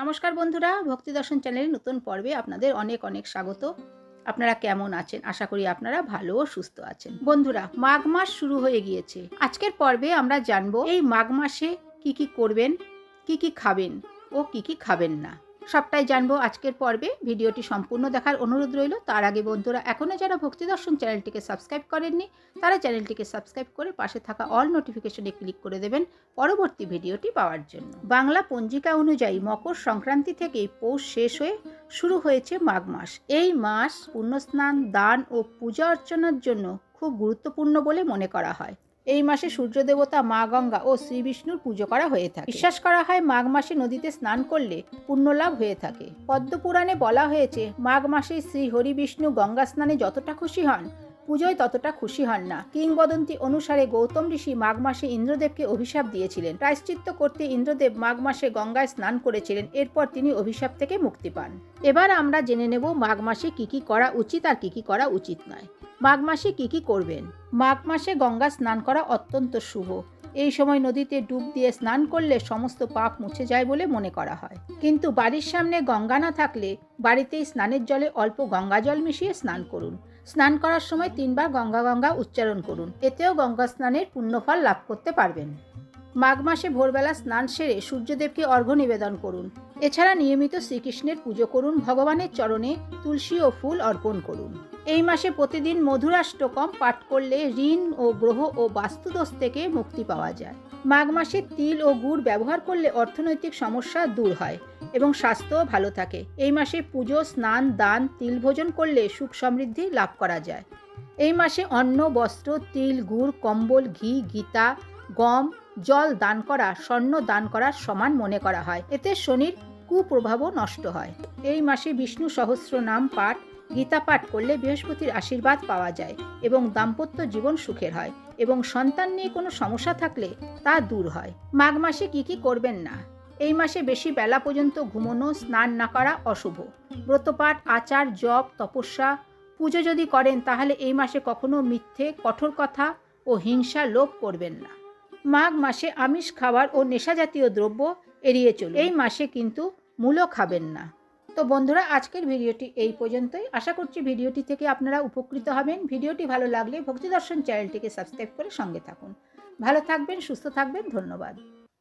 নমস্কার বন্ধুরা, ভক্তি দর্শন চ্যানেলের নতুন পর্বে আপনাদের অনেক অনেক স্বাগত। আপনারা কেমন আছেন? আশা করি আপনারা ভালো ও সুস্থ আছেন। বন্ধুরা, মাঘ মাস শুরু হয়ে গিয়েছে। আজকের পর্বে আমরা জানব এই মাঘ মাসে কি কি করবেন, কি কি খাবেন ও কি কি খাবেন না। সবটাই জানব আজকের পর্বে। ভিডিওটি সম্পূর্ণ দেখার অনুরোধ রইল। তার আগে বন্ধুরা এখনও যারা ভক্তি দর্শন চ্যানেলটিকে সাবস্ক্রাইব করেননি, তারা চ্যানেলটিকে সাবস্ক্রাইব করে পাশে থাকা অল নোটিফিকেশনে ক্লিক করে দেবেন পরবর্তী ভিডিওটি পাওয়ার জন্য। বাংলা পঞ্জিকা অনুযায়ী মকর সংক্রান্তি থেকেই পৌষ শেষ হয়ে শুরু হয়েছে মাঘ মাস। এই মাস পুণ্যস্নান, দান ও পূজা অর্চনার জন্য খুব গুরুত্বপূর্ণ বলে মনে করা হয়। এই মাসে সূর্য দেবতা মা গঙ্গা ও শ্রী বিষ্ণুর পুজো করা হয়ে থাকে। বিশ্বাস করা হয় মাঘ মাসে নদীতে স্নান করলে পুণ্যলাভ হয়ে থাকে। পদ্মপুরাণে বলা হয়েছে, মাঘ মাসে শ্রী হরি বিষ্ণু গঙ্গা স্নানে যতটা খুশি হন, পুজোয় ততটা খুশি হন না। কিংবদন্তি অনুসারে গৌতম ঋষি মাঘ মাসে ইন্দ্রদেবকে অভিশাপ দিয়েছিলেন। প্রায়শ্চিত্ত করতে ইন্দ্রদেব মাঘ মাসে গঙ্গায় স্নান করেছিলেন, এরপর তিনি অভিশাপ থেকে মুক্তি পান। এবার আমরা জেনে নেব মাঘ মাসে কি কি করা উচিত আর কি কি করা উচিত নয়। মাঘ মাসে কী কী করবেন? মাঘ মাসে গঙ্গা স্নান করা অত্যন্ত শুভ। এই সময় নদীতে ডুব দিয়ে স্নান করলে সমস্ত পাপ মুছে যায় বলে মনে করা হয়। কিন্তু বাড়ির সামনে গঙ্গা না থাকলে বাড়িতেই স্নানের জলে অল্প গঙ্গা জল মিশিয়ে স্নান করুন। স্নান করার সময় তিনবার গঙ্গা গঙ্গা উচ্চারণ করুন। এতেও গঙ্গা স্নানের পুণ্যফল লাভ করতে পারবেন। মাঘ মাসে ভোরবেলা স্নান সেরে সূর্যদেবকে অর্ঘ্য নিবেদন করুন। এছাড়া নিয়মিত শ্রীকৃষ্ণের পুজো করুন, ভগবানের চরণে তুলসী ও ফুল অর্পণ করুন। এই মাসে প্রতিদিন মধুরাষ্টকম পাঠ করলে ঋণ ও গ্রহ ও বাস্তুদোষ থেকে মুক্তি পাওয়া যায়। মাঘ মাসে তিল ও গুড় ব্যবহার করলে অর্থনৈতিক সমস্যা দূর হয় এবং স্বাস্থ্যও ভালো থাকে। এই মাসে পুজো, স্নান, দান, তিল ভোজন করলে সুখ সমৃদ্ধি লাভ করা যায়। এই মাসে অন্ন, বস্ত্র, তিল, গুড়, কম্বল, ঘি, গীতা, গম জল দান করা, স্বর্ণ দান করার সমান মনে করা হয়। এতে শনির কুপ্রভাবও নষ্ট হয়। এই মাসে বিষ্ণু সহস্র নাম পাঠ, গীতা পাঠ করলে বৃহস্পতির আশীর্বাদ পাওয়া যায় এবং দাম্পত্য জীবন সুখের হয় এবং সন্তান নিয়ে কোনো সমস্যা থাকলে তা দূর হয়। মাঘ মাসে কি কি করবেন না? এই মাসে বেশি বেলা পর্যন্ত ঘুমোনো, স্নান না করা অশুভ। ব্রতপাঠ, আচার, জপ, তপস্যা, পুজো যদি করেন তাহলে এই মাসে কখনো মিথ্যে, কঠোর কথা ও হিংসা লোভ করবেন না। মাঘ মাসে আমিষ খাবার ও নেশা জাতীয় দ্রব্য এড়িয়ে চলুন। এই মাসে কিন্তু মূলও খাবেন না। তো বন্ধুরা, আজকের ভিডিওটি এই পর্যন্তই। আশা করছি ভিডিওটি থেকে আপনারা উপকৃত হবেন। ভিডিওটি ভালো লাগলে ভক্তিদর্শন চ্যানেলটিকে সাবস্ক্রাইব করে সঙ্গে থাকুন। ভালো থাকবেন, সুস্থ থাকবেন, ধন্যবাদ।